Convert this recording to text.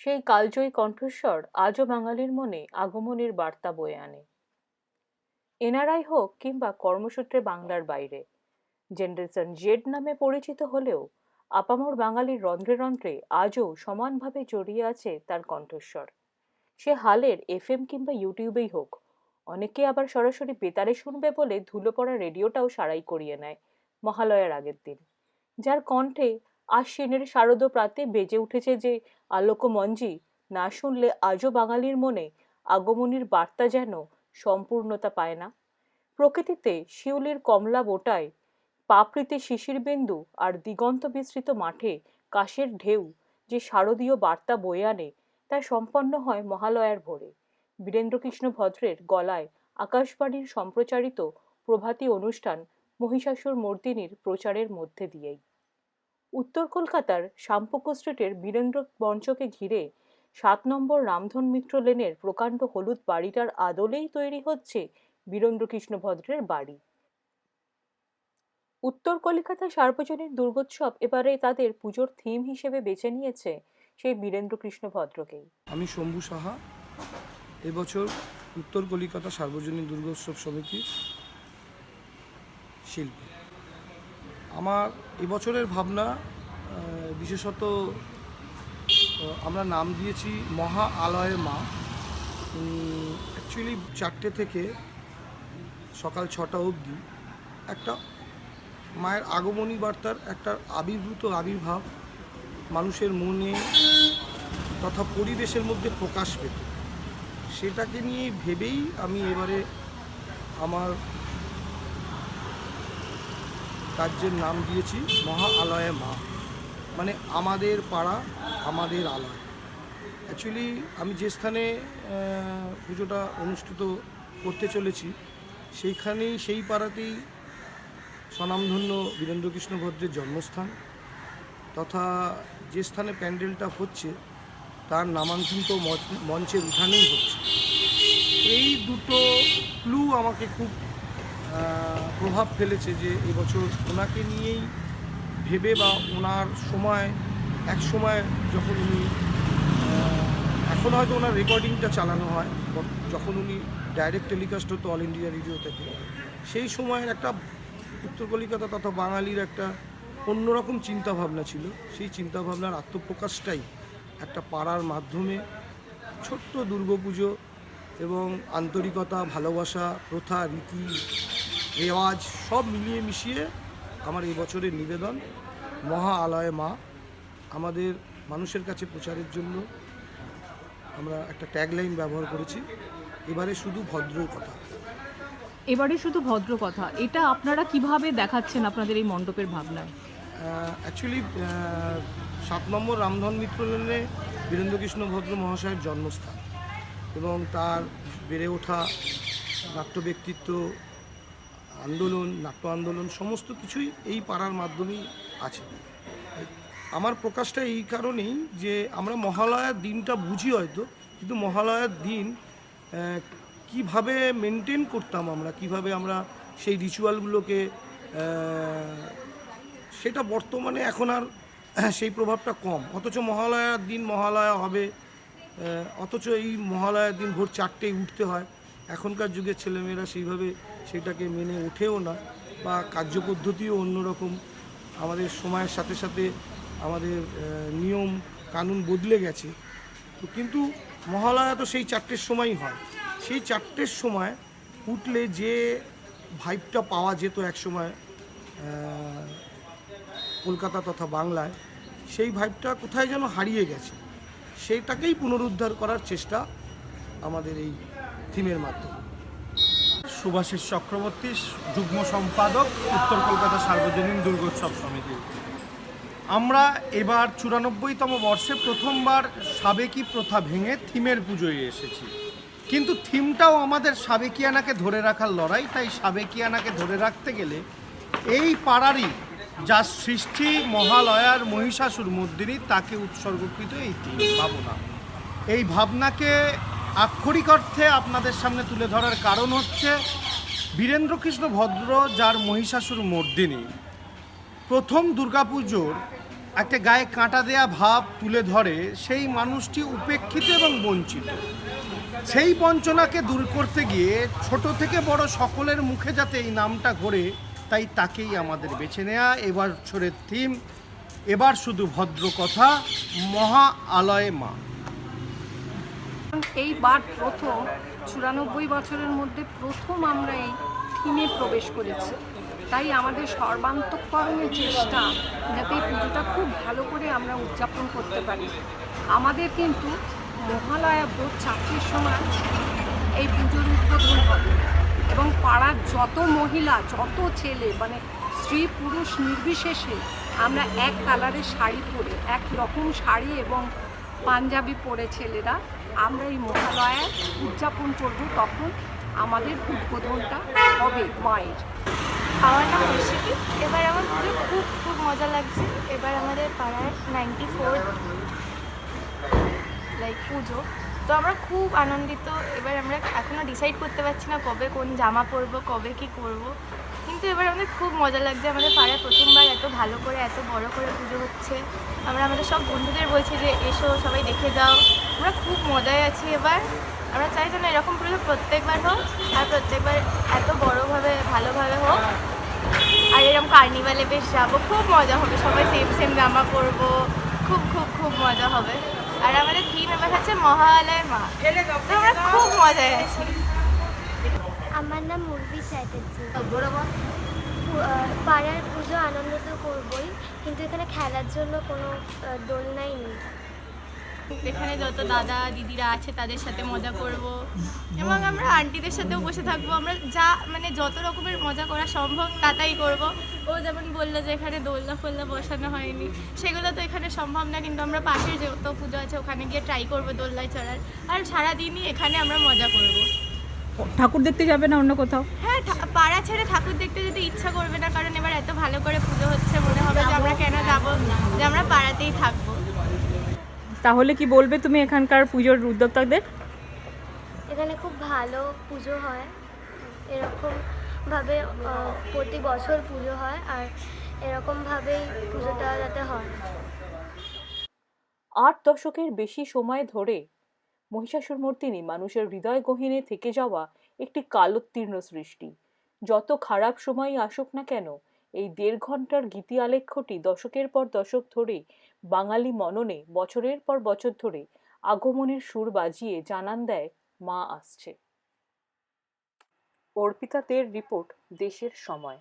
সেই কালজয়ী কণ্ঠস্বর আজও বাঙালির মনে আগমনের বার্তা বয়ে আনে। এনআরআই হোক কিংবা কর্মসূত্রে বাংলার বাইরে জেনারেশন জেড নামে পরিচিত হলেও আপামর বাঙালির রন্ধ্রে রন্ধ্রে আজও সমানভাবে জড়িয়ে আছে তার কণ্ঠস্বর। সে হালের এফএম কিংবা ইউটিউবেই হোক অনেকে আবার সরাসরি বেতারে শুনবে বলে ধুলো পড়া রেডিওটাও সারাই করিয়ে নেয় মহালয়ার আগের দিন, যার কণ্ঠে আশ্বিনের শারদ প্রাতে বেজে উঠেছে যে আলোক মঞ্জি না শুনলে আজও বাঙালির মনে আগমনীর বার্তা যেন সম্পূর্ণতা পায় না। প্রকৃতিতে শিউলির কমলা বোটায় পাপড়িতে শিশির বিন্দু আর দিগন্ত বিস্তৃত মাঠে কাশের ঢেউ যে শারদীয় বার্তা বয়ে আনে, তা সম্পন্ন হয় মহালয়ার ভোরে। বীরেন্দ্রকৃষ্ণ ভদ্রের গলায় আকাশবাণীর সম্প্রচারিত প্রভাতী অনুষ্ঠান মহিষাসুর মর্দিনীর প্রচারের মধ্যে দিয়েই। উত্তর কলকাতার শাম্পকো স্ট্রিটের বীরেন্দ্র মঞ্চকে ঘিরে সাত নম্বর রামধন মিত্র লেনের প্রকাণ্ড হলুদ বাড়িটার আদলেই তৈরি হচ্ছে বীরেন্দ্রকৃষ্ণ ভদ্রের বাড়ি। উত্তর কলিকাতা সার্বজনীন দুর্গোৎসব এবারে তাদের পুজোর থিম হিসেবে বেছে নিয়েছে সেই বীরেন্দ্রকৃষ্ণ ভদ্রকেই। আমি শম্ভু সাহা, এবছর উত্তর কলিকাতা সার্বজনীন দুর্গোৎসব সমিতির শিল্পী। আমার এবছরের ভাবনা বিশেষত আমরা নাম দিয়েছি মহা আলয় মা। অ্যাকচুয়ালি চারটে থেকে সকাল ছটা অবধি একটা মায়ের আগমনী বার্তার একটা আবির্ভূত আবির্ভাব মানুষের মনে তথা পরিবেশের মধ্যে প্রকাশ পেত। সেটাকে নিয়ে ভেবেই আমি এবারে আমার কার্যের নাম দিয়েছি মহা আলয়ে মা। মানে আমাদের পাড়া, আমাদের আলয়। অ্যাকচুয়ালি আমি যে স্থানে পুজোটা অনুষ্ঠিত করতে চলেছি, সেইখানেই, সেই পাড়াতেই স্বনামধন্য বীরেন্দ্রকৃষ্ণ ভদ্রের জন্মস্থান তথা যে স্থানে প্যান্ডেলটা হচ্ছে, তার নামাঙ্কিত মঞ্চ- মঞ্চের উঠানেই হচ্ছে। এই দুটো ক্লু আমাকে খুব প্রভাব ফেলেছে যে এবছর ওনাকে নিয়েই ভেবে বা ওনার সময়, এক সময় যখন উনি এখন হয়তো ওনার রেকর্ডিংটা চালানো হয় যখন উনি ডাইরেক্ট টেলিকাস্ট হতো অল ইন্ডিয়া রেডিও থেকে, সেই সময়ের একটা উত্তর কলিকাতা তথা বাঙালির একটা অন্যরকম চিন্তাভাবনা ছিল। সেই চিন্তাভাবনার আত্মপ্রকাশটাই একটা পাড়ার মাধ্যমে ছোট্ট দুর্গাপুজো এবং আন্তরিকতা ভালোবাসা প্রথা রীতি রেওয়াজ সব মিলিয়ে মিশিয়ে আমার এই বছরের নিবেদন মহা আলয় মা। আমাদের মানুষের কাছে প্রচারের জন্য আমরা একটা ট্যাগলাইন ব্যবহার করেছি এবারে শুধু ভদ্র কথা। এবারে শুধু ভদ্র কথা এটা আপনারা কীভাবে দেখাচ্ছেন আপনাদের এই মণ্ডপের ভাবনায়? অ্যাকচুয়ালি সাত নম্বর রামধন মিত্র লেনে বীরেন্দ্রকৃষ্ণ ভদ্র মহাশয়ের জন্মস্থান। এবং তার বেড়ে ওঠা নাট্য ব্যক্তিত্ব, আন্দোলন, নাট্য আন্দোলন, সমস্ত কিছুই এই পাড়ার মাধ্যমেই আছে। আমার প্রকাশটা এই কারণেই যে আমরা মহালয়ার দিনটা বুঝি হয়তো, কিন্তু মহালয়ার দিন কীভাবে মেনটেন করতাম আমরা, কীভাবে আমরা সেই রিচুয়ালগুলোকে সেটা বর্তমানে এখন আর সেই প্রভাবটা কম। অথচ মহালয়ার দিন মহালয়া হবে অথচ এই মহালয়ার দিন ভোর চারটেয় উঠতে হয়। এখনকার যুগের ছেলেমেয়েরা সেইভাবে সেটাকে মেনে ওঠেও না বা কার্যপদ্ধতিও অন্যরকম। আমাদের সময়ের সাথে সাথে আমাদের নিয়ম, কানুন বদলে গেছে। তো কিন্তু মহালয়া তো সেই চারটের সময়ই হয়। সেই চারটের সময় উঠলে যে ভাইবটা পাওয়া যেত এক সময় কলকাতা তথা বাংলায়, সেই ভাইবটা কোথায় যেন হারিয়ে গেছে। সেইটাকেই পুনরুদ্ধার করার চেষ্টা আমাদের এই থিমের মাধ্যমে। সুভাষিস চক্রবর্তী, যুগ্ম সম্পাদক, উত্তর কলকাতা সার্বজনীন দুর্গোৎসব সমিতি। আমরা এবার চুরানব্বইতম বর্ষে প্রথমবার সাবেকি প্রথা ভেঙে থিমের পুজোয় এসেছি। কিন্তু থিমটাও আমাদের সাবেকিয়ানাকে ধরে রাখার লড়াই, তাই সাবেকিয়ানাকে ধরে রাখতে গেলে এই পাড়ারই যা সৃষ্টি মহালয়ার মহিষাসুর মর্দিনী তাকে উৎসর্গকৃত এই থিম ভাবনা। এই ভাবনাকে আক্ষরিক অর্থে আপনাদের সামনে তুলে ধরার কারণ হচ্ছে বীরেন্দ্রকৃষ্ণ ভদ্র, যার মহিষাসুর মর্দিনী। প্রথম দুর্গাপুজোর একটা গায়ে কাঁটা দেয়া ভাব তুলে ধরে সেই মানুষটি উপেক্ষিত এবং বঞ্চিত। সেই বঞ্চনাকে দূর করতে গিয়ে ছোট থেকে বড় সকলের মুখে যাতে এই নামটা ঘোরে তাই তাকেই আমাদের বেছে নেওয়া এবার বছরের থিম এবার শুধু ভদ্র কথা, মহা আলয়ে মা। এইবার প্রথম, চুরানব্বই বছরের মধ্যে প্রথম আমরা এই থিমে প্রবেশ করেছি। তাই আমাদের সর্বান্তকরণের চেষ্টা যাতে এই পুজোটা খুব ভালো করে আমরা উদযাপন করতে পারি। আমাদের কিন্তু মহালয়া ভোর চারটের সময় এই পুজোর উদ্বোধন হবে। এবং পাড়ার যত মহিলা, যত ছেলে মানে স্ত্রী, পুরুষ নির্বিশেষে আমরা এক কালারের শাড়ি পরে, এক রকম শাড়ি এবং পাঞ্জাবি পরে ছেলেরা। আমরা এই মহালয়া উদযাপন করব তখন আমাদের উদ্বোধনটা হবে মায়ের। আমার নাম ঐশিকি এবার আমার পুজো খুব খুব মজা লাগছে। এবার আমাদের পাড়ায় নাইনটি ফোর লাইক পুজো। তো আমরা খুব আনন্দিত। এবার আমরা এখনও ডিসাইড করতে পারছি না কবে কোন জামা পরবো, কবে কি করব। কিন্তু এবার আমাদের খুব মজা লাগছে। আমাদের পাড়ায় প্রথমবার এত ভালো করে, এত বড় করে পুজো হচ্ছে। আমরা আমাদের সব বন্ধুদের বলছি যে, এসো, সবাই দেখে যাও। আমরা খুব মজায় আছি এবার। আমরা চাই যেন এরকম পুজো প্রত্যেকবার হোক, আর প্রত্যেকবার এত বড়োভাবে, ভালোভাবে হোক। আর এরকম কার্নিভালে বেশ যাব। খুব মজা হবে। সবাই সেম সেম জামা পরবো। খুব খুব খুব মজা হবে। আর আমাদের থিম এবার হচ্ছে মহালয় মা। তো আমরা খুব মজায় আছি আমার নাম মুরবি চ্যাটার্জি। পাড়ার পুজো আনন্দ তো করবই কিন্তু এখানে খেলার জন্য কোনো দোলনাই নেই। এখানে যত দাদা দিদিরা আছে তাদের সাথে মজা করব। এবং আমরা আন্টিদের সাথেও বসে থাকব। আমরা যা মানে যত রকমের মজা করা সম্ভব তাতাই করব। ও যেমন বলল যে এখানে দোলনা ফোলনা বসানো হয়নি। সেগুলো তো এখানে সম্ভব না কিন্তু আমরা পাশের যত পুজো আছে ওখানে গিয়ে ট্রাই করব দোলনায় চড়ার। আর সারাদিনই এখানে আমরা মজা করব। ঠাকুর দেখতে যাবে না অন্য কোথাও? হ্যাঁ পাড়া ছেড়ে ঠাকুর দেখতে যেতে ইচ্ছা করবে না কারণ এবার এত ভালো করে পুজো হচ্ছে মনে হবে যে আমরা কেন যাব? যে আমরা পাড়াতেই থাকব। তাহলে কি বলবে তুমি এখানকার পুজোর উদ্যোক্তাদের? এখানে খুব ভালো পুজো হয়। এরকমভাবে প্রতি বছর পুজো হয় আর এরকমভাবেই পুজোটা যাতে হয়। আট দশকের বেশি সময় ধরে মহিষাসুর মূর্তিনি মানুষের হৃদয় গহীনে থেকে যাওয়া একটি কালোত্তীর্ণ সৃষ্টি। যত খারাপ সময়ই আসুক না কেন এই দেড় ঘণ্টার গীতি আলেখ্যটি দশকের পর দশক ধরে বাঙালি মননে, বছরের পর বছর ধরে আগমনের সুর বাজিয়ে জানান দেয় মা আসছে। অর্পিতা রিপোর্ট, দেশের সময়।